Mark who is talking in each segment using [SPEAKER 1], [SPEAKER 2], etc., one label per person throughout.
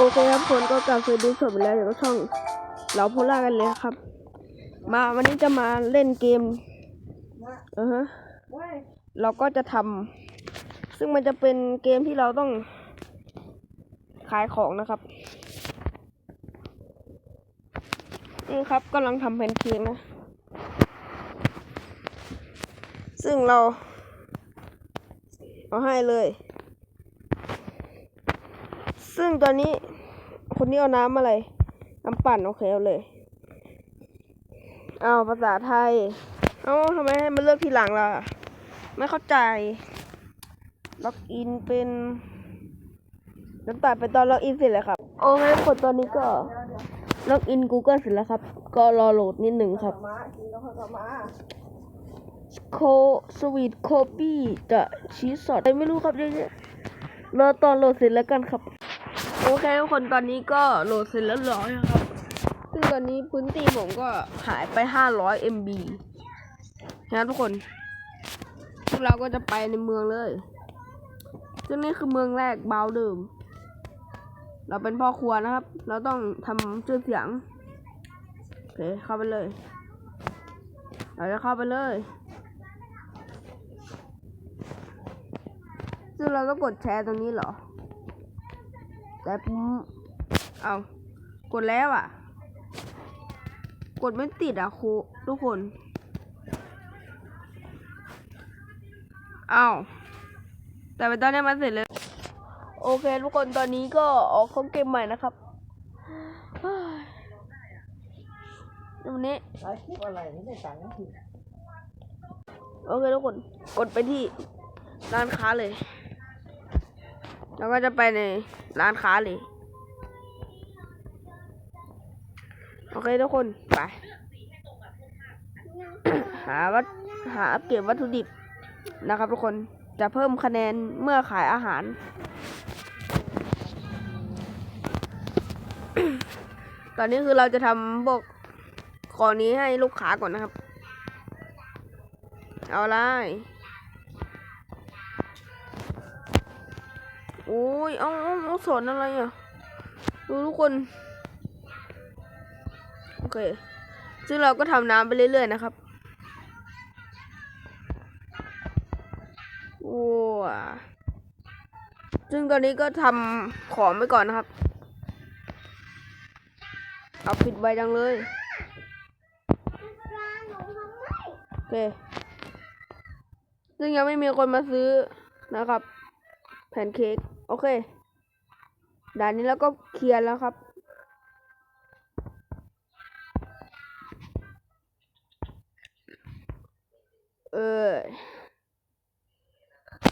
[SPEAKER 1] โอเคครับคนก็กลับสวัสดีชมไปแล้วเดี๋ยวก็ช่อง เราโพล่ากันเลยครับ มาวันนี้จะมาเล่นเกมอือฮะเราก็จะทำซึ่งมันจะเป็นเกมที่เราต้องขายของนะครับนี่ครับกำลังทำแพนเค้กนะ ซึ่งเรา เอาให้เลย ซึ่งตอนนี้คนนี้เอาน้ำอะไร น้ำปั่น โอเคเอาเลย เอาภาษาไทย เอาทำไมให้มันเลือกทีหลังล่ะ ไม่เข้าใจ ล็อกอินเป็นน้ำตาลไปตอนล็อกอินเสร็จแล้วครับ โอเคคนตอนนี้ก็ล็อกอิน Google เสร็จแล้วครับ ก็รอโหลดนิดหนึ่งครับโคสวีทโคปี้จะชีสสดไม่รู้ครับเยอะๆรอตอนโหลดเสร็จแล้วกันครับ โอเคทุกคนตอนนี้ก็โหลดเสร็จแล้วร้อยครับ ซึ่งตอนนี้พื้นที่ผมก็หายไป 500 MB นะทุกคนพวกเราก็จะไปในเมืองเลย ซึ่งนี่คือเมืองแรกเบาเดิม เราเป็นพ่อครัวนะครับ เราต้องทำชื่อเสียงโอเคเข้าไปเลย เราจะเข้าไปเลย ซึ่งเราต้องกดแชร์ตรงนี้เหรอ แต่ผมเอากดแล้วอะ กดไม่ติดอะครูทุกคนเอาแต่ไปตอนนี้มันเสร็จเลย โอเค ทุกคนตอนนี้ก็ออกเข้าเกมใหม่นะครับเฮ้ยวันนี้
[SPEAKER 2] อะไรไม่ได้ตังนะพี่
[SPEAKER 1] โอเค ทุกคน กดไปที่ร้านค้าเลย แล้วก็จะไปในร้านค้าเลย โอเคทุกคนไป หาวัตหาเก็บวัตถุดิบนะครับทุกคนจะเพิ่มคะแนนเมื่อขายอาหาร ตอนนี้คือเราจะทำพวกของนี้ให้ลูกค้าก่อนนะครับ เอาอะไร โอ้ยเอาเอาเอาสอนอะไรอะ ดูทุกคน โอเค ซึ่งเราก็ทำน้ำไปเรื่อยๆนะครับว้าซึ่งตอนนี้ก็ทำของไปก่อนนะครับ เอาปิดไว้จังเลย โอเค ซึ่งยังไม่มีคนมาซื้อนะครับ แผ่นเค้กโอเคด่านนี้แล้วก็เคลียร์แล้วครับ เออ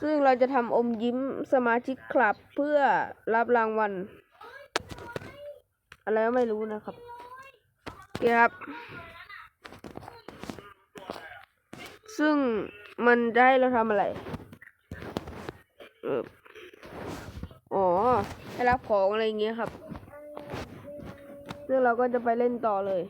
[SPEAKER 1] ซึ่งเราจะทำอมยิ้มสมาชิกคลับเพื่อรับรางวัล อะไรก็ไม่รู้นะครับโอเคครับ ซึ่งมันจะให้เราทำอะไร เอออ๋อ ให้รับของอะไรเงี้ยครับซึ่งเราก็จะไปเล่นต่อเลย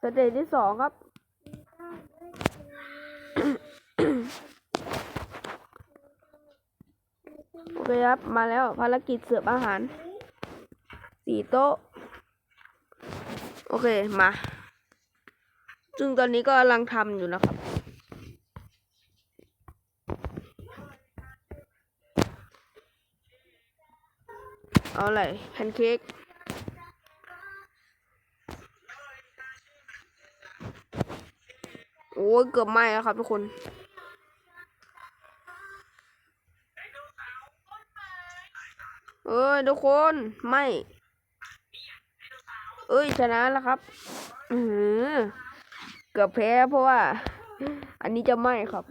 [SPEAKER 1] สเตจที่สองครับ โอเคครับ มาแล้วภารกิจเสิร์ฟอาหาร สี่โต๊ะ โอเค มา ซึ่งตอนนี้ก็กำลังทำอยู่นะครับ อาอะไรแพนเค้กโอ้ยเกือบไหม้แล้วครับทุกคน เอ้ยทุกคนไหม้เอ้ยชนะแล้วครับอือเกือบแพ้เพราะว่า อันนี้จะไหม้ครับ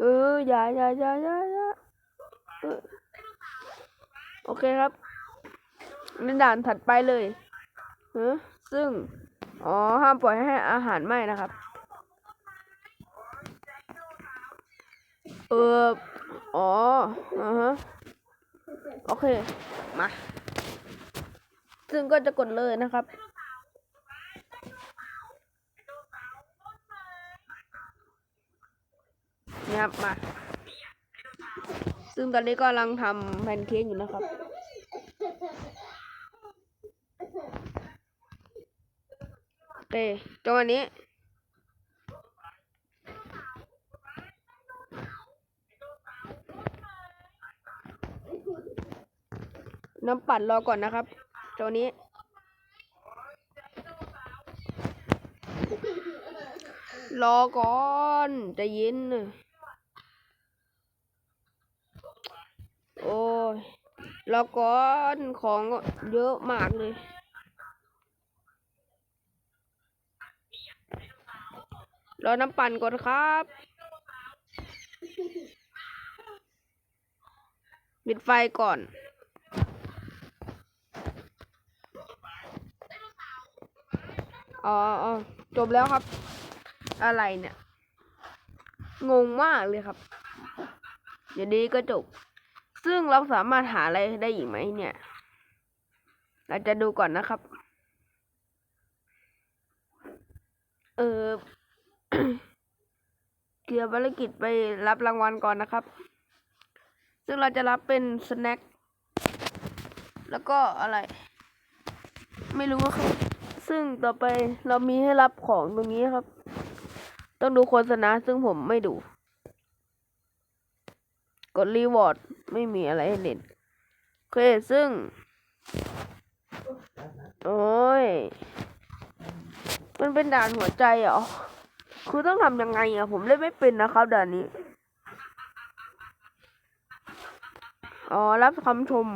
[SPEAKER 1] เอออย่าอย่าอย่าอย่าอย่าเออ โอเคครับในด่านถัดไปเลยเออซึ่ง อ๋อ ห้ามปล่อยให้อาหารไหม้นะครับ เออ อ๋ออ่าฮะ โอเค มา ซึ่งก็จะกดเลยนะครับนี่ครับมา ซึ่งตอนนี้กำลังทำแพนเค้กอยู่นะครับ โอเคจังหวะนี้ น้ำปั่นรอก่อนนะครับจังหวะนี้ รอก่อนใจะเย็นน่ะ โอ้ยรอก่อนของเยอะมากเลยรอน้ำปั่นก่อนครับปิดไฟก่อนอ๋ออ๋อจบแล้วครับ อะไรเนี่ย งงมากเลยครับ เดี๋ยวนี้ก็จบ ซึ่งเราสามารถหาอะไรได้อีกไหมเนี่ย เราจะดูก่อนนะครับ เออเกี่ยวภารกิจไปรับรางวัลก่อนนะครับ ซึ่งเราจะรับเป็นสแน็ค แล้วก็อะไร ไม่รู้ครับ ซึ่งต่อไปเรามีให้รับของตรงนี้ครับ ต้องดูโฆษณาซึ่งผมไม่ดู กดรีวอร์ดไม่มีอะไรให้เล่นโอเคซึ่ง โอ้ย มันเป็นด่านหัวใจเหรอคือต้องทำยังไงอะผมเล่นไม่เป็นนะครับด่านนี้ อ๋อ รับคำชม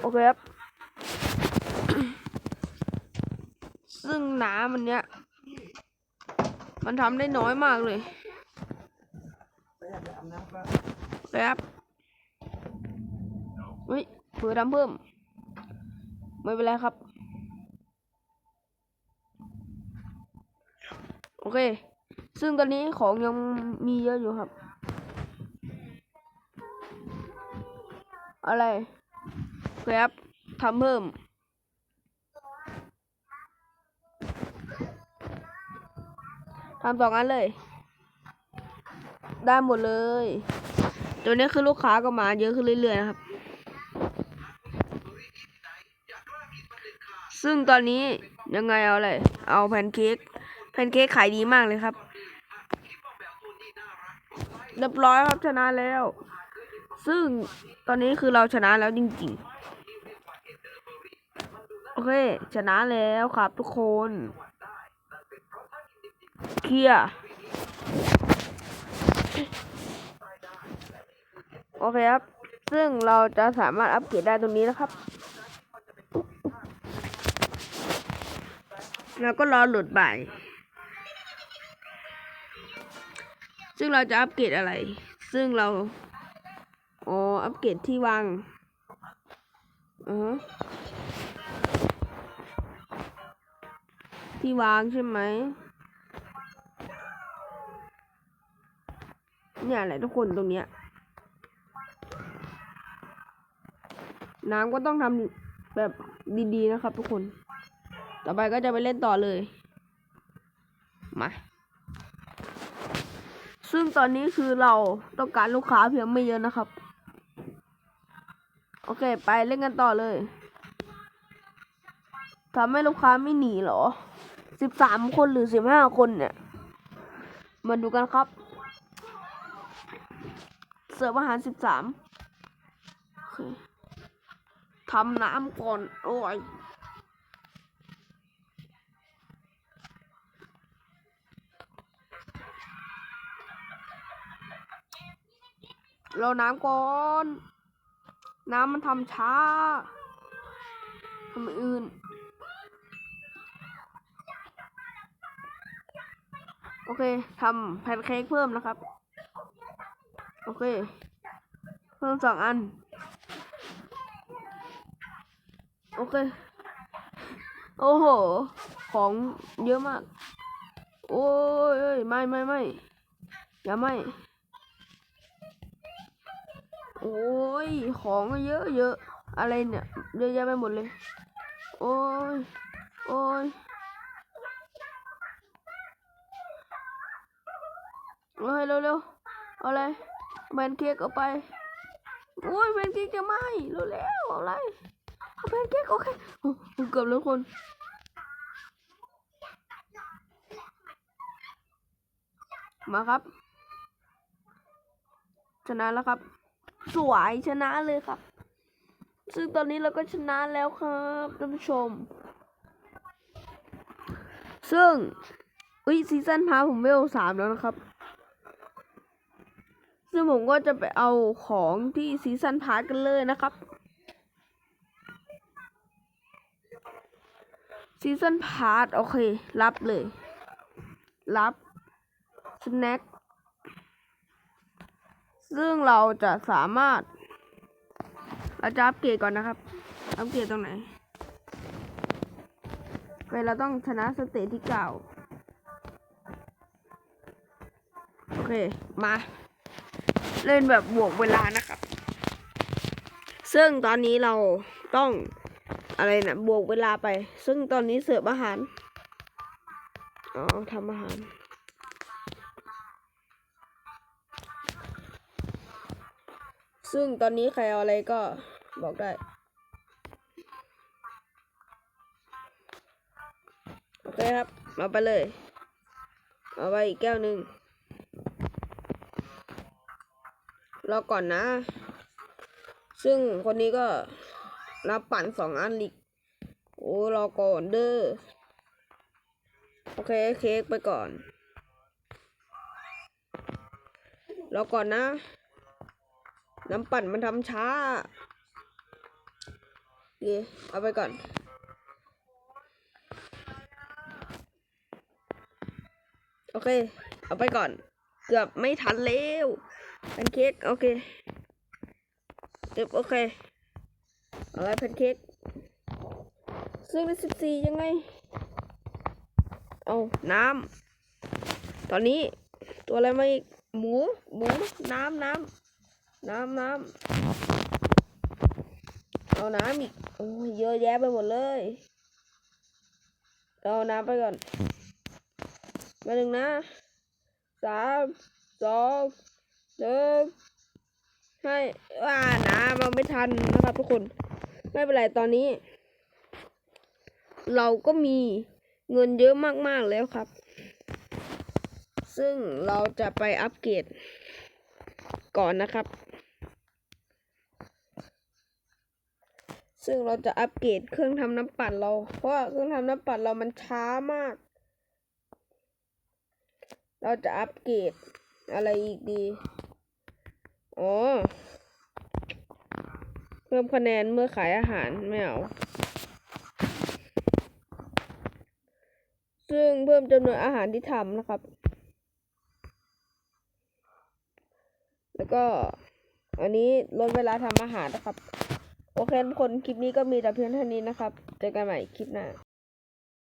[SPEAKER 1] โอเคครับ ซึ่งน้ำมันเนี้ย มันทำได้น้อยมากเลย แป๊บเฮ้ยเผื่อทำเพิ่ม ไม่เป็นไรครับ โอเค ซึ่งตอนนี้ของยังมีเยอะอยู่ครับ อะไรครับทำเพิ่มทำสองอันเลย ได้หมดเลยตัวนี้คือลูกค้าก็มาเยอะขึ้นเรื่อยๆนะครับ ซึ่งตอนนี้ยังไงเอาอะไรเอาแพนเค้กแพนเค้กขายดีมากเลยครับ เรียบร้อยครับชนะแล้ว ซึ่งตอนนี้คือเราชนะแล้วจริงๆ โอเค ชนะแล้วครับทุกคน เคลียร์ โอเคครับ ซึ่งเราจะสามารถอัปเกรดได้ตรงนี้นะครับ แล้วก็รอโหลดบ่าย ซึ่งเราจะอัปเกรดอะไร ซึ่งเรา อ๋อ อัปเกรดที่วางอือฮที่วางใช่ไหม เนี่ยแหละทุกคนตรงเนี้ย น้ำก็ต้องทำแบบดีๆนะครับ ทุกคน ต่อไปก็จะไปเล่นต่อเลย มา ซึ่งตอนนี้คือเราต้องการลูกค้าเพียงไม่เยอะนะครับ โอเค ไปเล่นกันต่อเลยทำให้ลูกค้าไม่หนีเหรอ สิบสามคนหรือสิบห้าคนเนี่ย มาดูกันครับ เสิร์ฟอาหารสิบสาม ทำน้ำก่อน โอ้ยเราน้ำก่อน น้ำมันทำช้าทำอื่น โอเคทำแพนเค้กเพิ่มนะครับ โอเค เพิ่มสองอัน โอเค โอ้โห ของเยอะมาก โอ้ยไม่ไม่ไม่อย่าไม่ โอ้ย ของเยอะเยอะ อะไรเนี่ย เยอะแยะไปหมดเลย โอ้ย โอ้ยโอ้ยเร็วเร็วๆเอาเลยแพนเค้กเอาไป โอ้ยแพนเค้กจะไหมเร็วๆเอาอะไร เอาแพนเค้กโอเคเกือบแล้วคนมาครับ ชนะแล้วครับ สวยชนะเลยครับ ซึ่งตอนนี้เราก็ชนะแล้วครับท่านผู้ชม ซึ่งอุ้ยซีซั่นพาผมเวลสามแล้วนะครับ ซึ่งผมก็จะไปเอาของที่ซีซั่นพาร์กันเลยนะครับ ซีซั่นพาร์โอเค รับเลย รับสแน็คซึ่งเราจะสามารถ เราจะอัปเกรดก่อนนะครับ อัปเกรดตรงไหนไปเราต้องชนะสเตจที่เก้าโอเค มา เล่นแบบบวกเวลานะครับ ซึ่งตอนนี้เราต้อง อะไรนะบวกเวลาไป ซึ่งตอนนี้เสิร์ฟอาหาร อ๋อทำอาหาร ซึ่งตอนนี้ใครเอาอะไรก็บอกได้ โอเคครับ เอาไปเลย เอาไปอีกแก้วหนึ่งรอก่อนนะ ซึ่งคนนี้ก็ รับปั่นสองอันลิกโอ้รอก่อนเด้อโอเคเค้กไปก่อนรอก่อนนะ น้ำปั่นมันทำช้าเยเอาไปก่อน โอเค เอาไปก่อน เกือบไม่ทันแล้วแพนเค้กโอเคเก็บโอเค อะไรแพนเค้กซึ่งในสิบสี่ยังไง เอาน้ำ ตอนนี้ตัวอะไรมาอีก หมู หมู น้ำน้ำน้ำน้ำเอาน้ำอีก โอ้ยเยอะแยะไปหมดเลย เอาน้ำไปก่อน มาหนึ่งนะสามสองหนึ่งให้ว่าน้ำเราไม่ทันนะครับทุกคน ไม่เป็นไรตอนนี้ เราก็มีเงินเยอะมากๆแล้วครับ ซึ่งเราจะไปอัปเกรดก่อนนะครับ ซึ่งเราจะอัปเกรดเครื่องทำน้ำปั่นเรา เพราะเครื่องทำน้ำปั่นเรามันช้ามาก เราจะอัปเกรดอะไรอีกดี อ๋อ พิ่มคะแนนเมื่อขายอาหารไม่เอา ซึ่งเพิ่มจำนวนอาหารที่ทำนะครับ แล้วก็อันนี้ลดเวลาทำอาหารนะครับ โอเคทุกคนคลิปนี้ก็มีแต่เพียงเท่านี้นะครับ เจอกันใหม่คลิปหน้า